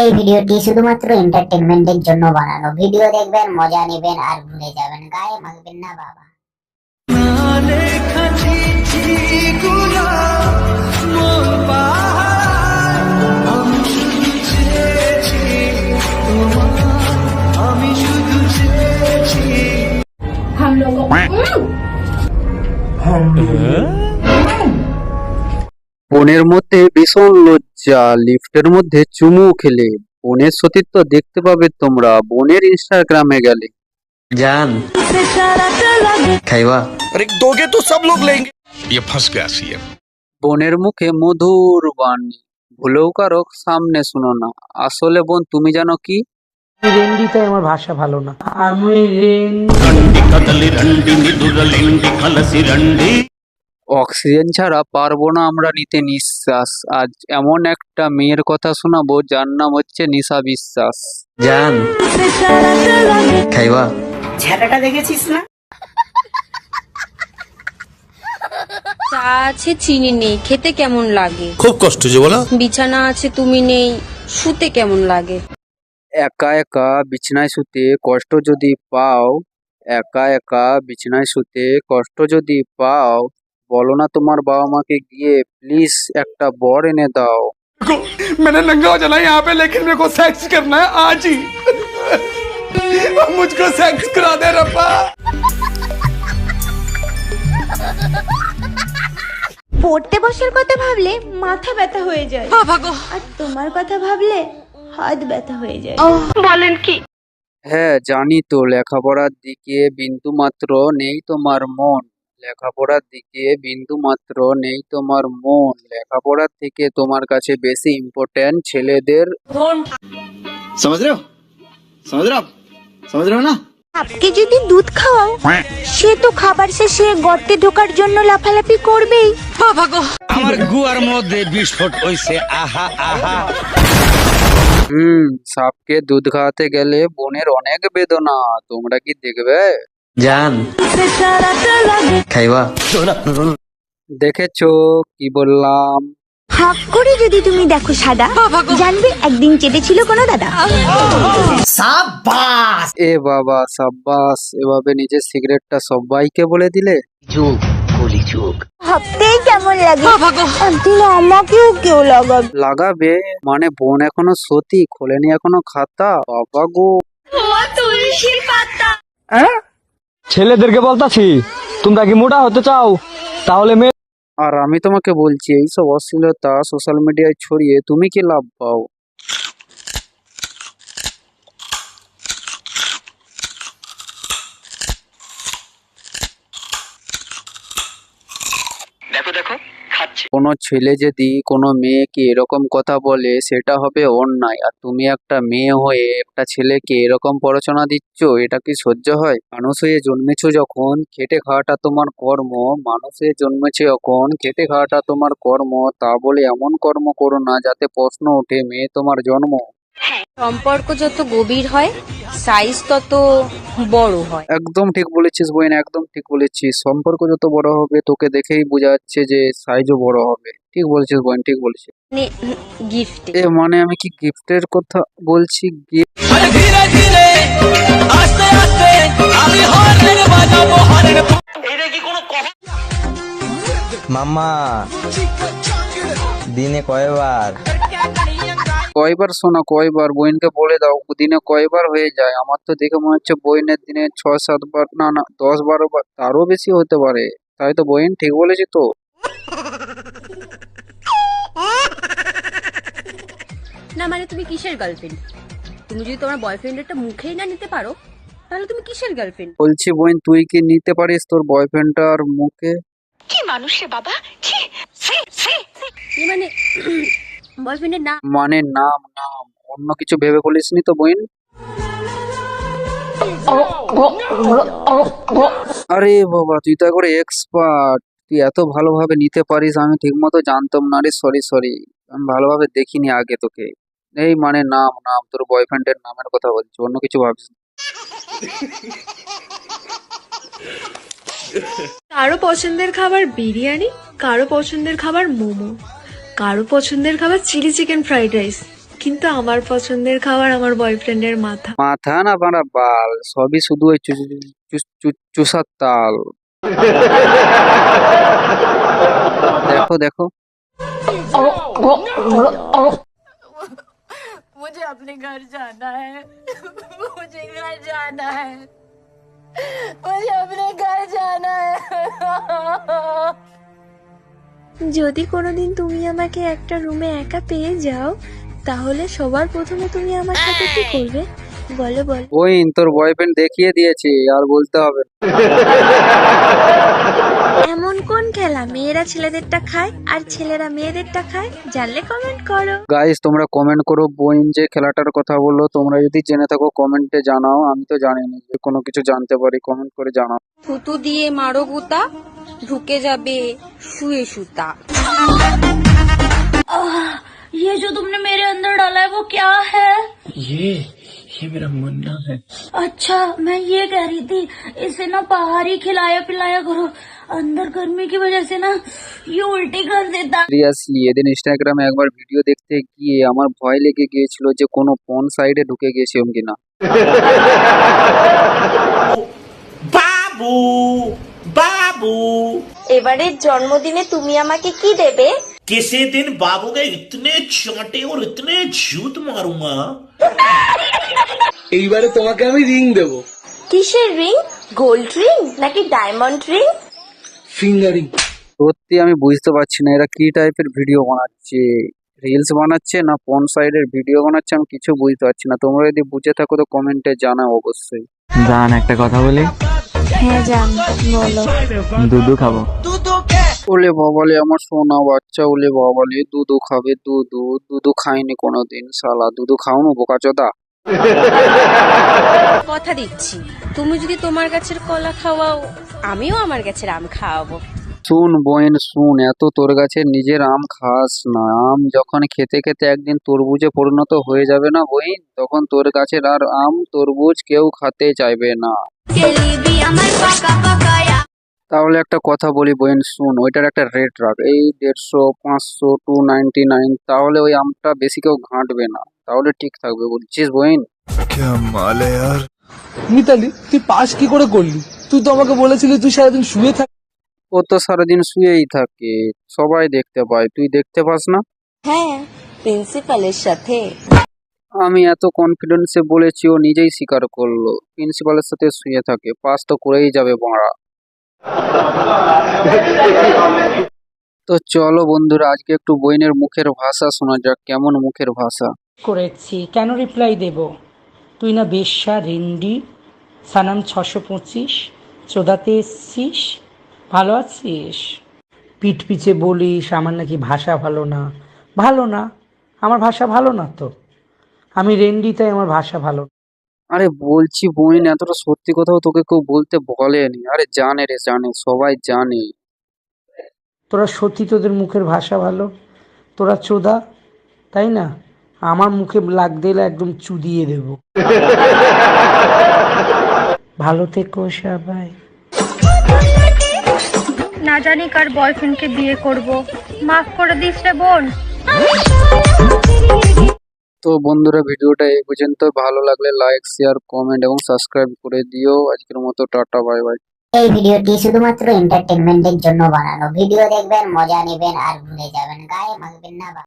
এই ভিডিওটি শুধুমাত্র এন্টারটেনমেন্টের জন্য বানানো। ভিডিও দেখবেন মজা নেবেন আর ভুলে যাবেন। গায়ে মাখবেন না বাবা। বোনের মধ্যে ভীষণ লজ্জা লিফটের মধ্যে চুমু খেলে বোনের সতীত্ব দেখতে পাবে তোমরা বোনের ইনস্টাগ্রামে গেলে जान खाइवा अरे दोगे तो सब लोग लेंगे ये फंस गया सीएम বোনের মুখে মধুর বাণী ভুলেও কারো সামনে শুনো না আসলে বোন তুমি জানো কি রেন্ডিতে আমার ভাষা ভালো না আমি রেন অক্সিজেন ছাড়া পারব না আমরা নিতে নিঃশ্বাস। আজ এমন একটা মেয়ের কথা শোনাবো যার নাম হচ্ছে নিশা বিশ্বাস। জান খাইবা? ছেলেটা দেখেছিস না? আছে চিনি নেই। খেতে কেমন লাগে? খুব কষ্ট যে বলো। বিছানা আছে তুমি নেই। শুতে কেমন লাগে? একা একা বিছানায় শুতে কষ্ট যদি পাও একা একা বিছানায় শুতে কষ্ট যদি পাও বলো না তোমার বাবা মাকে গিয়ে প্লিজ একটা বর এনে দাও मैंने नंगा हो जाना यहाँ पे लेकिन मेरे को सेक्स करना है आज ही मुझको सेक्स करा दे रब्बा পড়তে বসার কথা ভাবলে মাথা ব্যথা হয়ে যায় আর তোমার কথা ভাবলে হাত ব্যথা হয়ে যায় হ্যাঁ জানি তো লেখাপড়ার দিকে বিন্দু মাত্র নেই তোমার মন লেখাপড়ার দিকে বিন্দু মাত্র নেই তোমার মন লেখাপড়ার থেকে তোমার কাছে বেশি ইম্পর্ট্যান্ট ছেলেদের समझ रहे हो समझ रहे हो आप समझ रहे हो ना সাপকে যদি দুধ খাওয়াও সে তো খাবার শেষে গর্তে ঢোকার জন্য লাফালাফি করবেই আমার গুয়ার মধ্যে বিস্ফোট হইছে আহা আহা হুম সাপকে দুধ খাওয়াতে গেলে বোনের অনেক বেদনা তোমরা কি দেখবে জান। খাইবা। দেখেছ কি বললাম? হাফ করে যদি তুমি দেখো সাদা জানবে একদিন চেটেছিল কোনো দাদা। সাব্বাস! এ বাবা সাব্বাস এভাবে নিজের সিগারেটটা সবাইকে বলে দিলে? যুগ কলি যুগ ভাবতেই কেমন লাগে। তুমি আমাকেও কেউ লাগাবে। লাগাবে? মানে বোন এখনও সতী খোলেনি এখনও খাতা? বাবা গো। তুলসী পাতা। হ্যাঁ? ছেলেদেরকে বলতাছি তোমরা কি মোটা হতে চাও? তাহলে মেয়ে আর আমি তোমাকে বলছি এইসব অশ্লীলতা সোশ্যাল মিডিয়ায় ছড়িয়ে তুমি কি লাভ পাও? কোনো ছেলে যদি কোনো মেয়েকে এরকম কথা বলে, সেটা হবে অন্যায়। আর তুমি একটা মেয়ে হয়ে একটা ছেলেকে এরকম পড়াশোনা দিচ্ছ, এটা কি সহ্য হয়? মানুষ হয়ে জন্মেছ যখন, খেটে খাওয়াটা তোমার কর্ম। মানুষ হয়ে জন্মেছে যখন, খেটে খাওয়াটা তোমার কর্ম। তা বলে এমন কর্ম করো না যাতে প্রশ্ন ওঠে, মেয়ে তোমার জন্ম। সম্পর্ক যত গভীর হয় সাইজ তত বড় হয়। একদম ঠিক বলেছিস বোন একদম ঠিক বলেছিস। সম্পর্ক যত বড় হবে তোকে দেখেই বোঝা যাচ্ছে যে সাইজও বড় হবে। ঠিক বলেছিস বোন ঠিক বলেছিস। মানে গিফট এ। মানে আমি কি গিফটের কথা বলছি? Gift ধীরে ধীরে আস্তে আস্তে আমি হর্নের বাজাবো হর্নের এটা কি কোনো কথা? মাম্মা দিনে কয়বার? কয়বার শোনা কয়বার? বোনকে বলে দাও দিনে কয়বার হয়ে যায়? আমার তো দেখে মনে হচ্ছে বইনের দিনে ছয় সাত বার না না দশ বারো বার তারও বেশি হতে পারে। তাই তো বইন ঠিক বলেছি তো? না মানে তুমি কিসের গার্লফ্রেন্ড তুমি যদি তোমার বয়ফ্রেন্ডেরটা মুখেই না নিতে পারো তাহলে তুমি কিসের গার্লফ্রেন্ড বলছি বোন তুই কি নিতে পারিস তোর বয়ফ্রেন্ডটার মুখে? মানে বয়ফ্রেন্ডের না মানে নাম নাম। অন্য কিছু ভেবে বলিসনি তো বোন আরে বাবা তুই তো একবারে এক্সপার্ট তুই এত ভালোভাবে নিতে পারিস আমি ঠিক মতো জানতাম না রে। সরি সরি আমি ভালোভাবে দেখিনি আগে তোকে। এই মানে নাম নাম। তোর বয়ফ্রেন্ডের নামের কথা বলছি অন্য কিছু ভাবিস কারও পছন্দের খাবার বিরিয়ানি কারও পছন্দের খাবার মোমো। কারো পছন্দের খাবার চিলি চিকেন ফ্রাইড রাইস কিন্তু আমার পছন্দের খাবার আমার বয়ফ্রেন্ডের মাথা মাথা না বাড়া বাল সবই শুধু ওই চু- চু- চু- চু- চুষার তাল দেখো দেখো मुझे अपने घर जाना है मुझे घर जाना है मुझे अपने घर जाना है যদি কোনোদিন তুমি আমাকে একটা রুমে একা পেয়ে যাও তাহলে সবার প্রথমে তুমি আমার সাথে কি করবে? বলো বলো। বইন তোর বয়ফ্রেন্ড দেখিয়ে দিয়েছে আর বলতে হবে এমন কোন খেলা? মেয়েরা ছেলেদেরটা খায় আর ছেলেরা মেয়েদেরটা খায়? জানলে কমেন্ট করো। গাইস তোমরা কমেন্ট করো বইন যে খেলাটার কথা বলল তোমরা যদি জেনে থাকো কমেন্টে জানাও আমি তো জানি না যে কোনো কিছু জানতে পারি কমেন্ট করে জানাও। থুতু দিয়ে মারো গুতা ঢুকে যাবে। শুয়ে সুতা ये जो तुमने मेरे अंदर डाला है वो क्या है ये ये मेरा मुन्ना है अच्छा मैं ये कह रही थी इसे ना बाहर ही खिलाया पिलाया करो अंदर गर्मी की वजह से ना ये उल्टी कर देता সিরিয়াসলি এদিন ইনস্টাগ্রামে একবার ভিডিও দেখতে গিয়ে আমার ভয় লেগে গিয়েছিল যে কোনো পন সাইডে ঢুকে গেছিলাম কিনা बाबू बाबू এবারের জন্মদিনে তুমি আমাকে কি দেবে किसी दिन बाबू के इतने चांटे और इतने जूत मारूंगा এইবারে তোমাকে আমি রিং দেব কিসের রিং গোল্ড রিং নাকি ডায়মন্ড রিং ফিঙ্গারিং সত্যি আমি বুঝতে পারছি না এরা কি টাইপের ভিডিও বানাচ্ছে রিলস বানাচ্ছে না পন সাইডের ভিডিও বানাচ্ছে আমি কিছু বুঝতে পারছি না তোমরা যদি বুঝে থাকো তো কমেন্টে জানাও অবশ্যই জান একটা কথা বলি হ্যাঁ জান বলো। দুধু খাব। ওলে বাবালে আমার সোনা বাচ্চা ওলে বাবালে দুধু খাবে দুধু দুধু খাইনি কোনোদিন শালা দুধু খাওনো বোকাচোদা কথা দিচ্ছি তুমি যদি তোমার গাছের কলা খাওয়াও আমিও আমার গাছের আম খাওয়াবো। শুন বোন শুন এত তোর গাছের নিজের আম খাস না আম যখন খেতে খেতে একদিন তরমুজে পরিণত হয়ে যাবে না বইন তখন তোর গাছের আর আম তরমুজ কেউ খেতে চাইবে না। তাহলে একটা কথা বলি বোন শুন ওইটার একটা রেট রাখ এই দেড়শো পাঁচশো টু নাইনটি নাইন তাহলে ওই আমটা বেশি কেউ ঘাঁটবে না তাহলে ঠিক থাকবে বলছিস বইন মিতালি তুই পাস কি করে করলি? তুই তো আমাকে বলেছিলি তুই সারাদিন শুয়ে থাক ও তো সারাদিন শুয়েই থাকে সবাই দেখতে পায় তুই দেখতে পাস না? হ্যাঁ প্রিন্সিপালের সাথে। আমি এত কনফিডেন্সে বলেছি, ও নিজেই স্বীকার করল। প্রিন্সিপালের সাথে শুয়ে থাকে। পাস তো করেই যাবে বাড়া। তো চলো বন্ধুরা, আজকে একটু বইনের মুখের ভাষা শোনা যাক, কেমন মুখের ভাষা। করেছি। কেন রিপ্লাই দেব? তুই না বেশ্যা রিন্ডি। সানাম ছশো পঁচিশ। চোদাতে এসছিস? ভালো আছিস? পিঠ পিছে বলিস, আমার নাকি ভাষা ভালো না। ভালো না? আমার ভাষা ভালো না তো? আমি রেন্ডি তাই আমার ভাষা ভালো আরে বলছি বোন এতটা সত্যি কথাও তোকে কেউ বলতে বলেনি। আরে জানে রে জানে সবাই জানে। তোরা সত্যি তোদের মুখের ভাষা ভালো? তোরা চোদা তাই না? আমার মুখে লাগ দিলে একদম চুদিয়ে দেব। ভালো থেকো সবাই। না জানি কার বয়ফ্রেন্ডকে বিয়ে করব। মাফ করে দিস রে বোন। তো বন্ধুরা, ভিডিওটা এই পর্যন্ত ভালো লাগলে লাইক শেয়ার কমেন্ট এবং সাবস্ক্রাইব করে দিও। আজকের মতো টাটা বাই বাই এই ভিডিওটি শুধুমাত্র এন্টারটেনমেন্টের জন্য বানানো। ভিডিও দেখবেন, মজা নেবেন আর ভুলে যাবেন। গায়ে মাখবেন না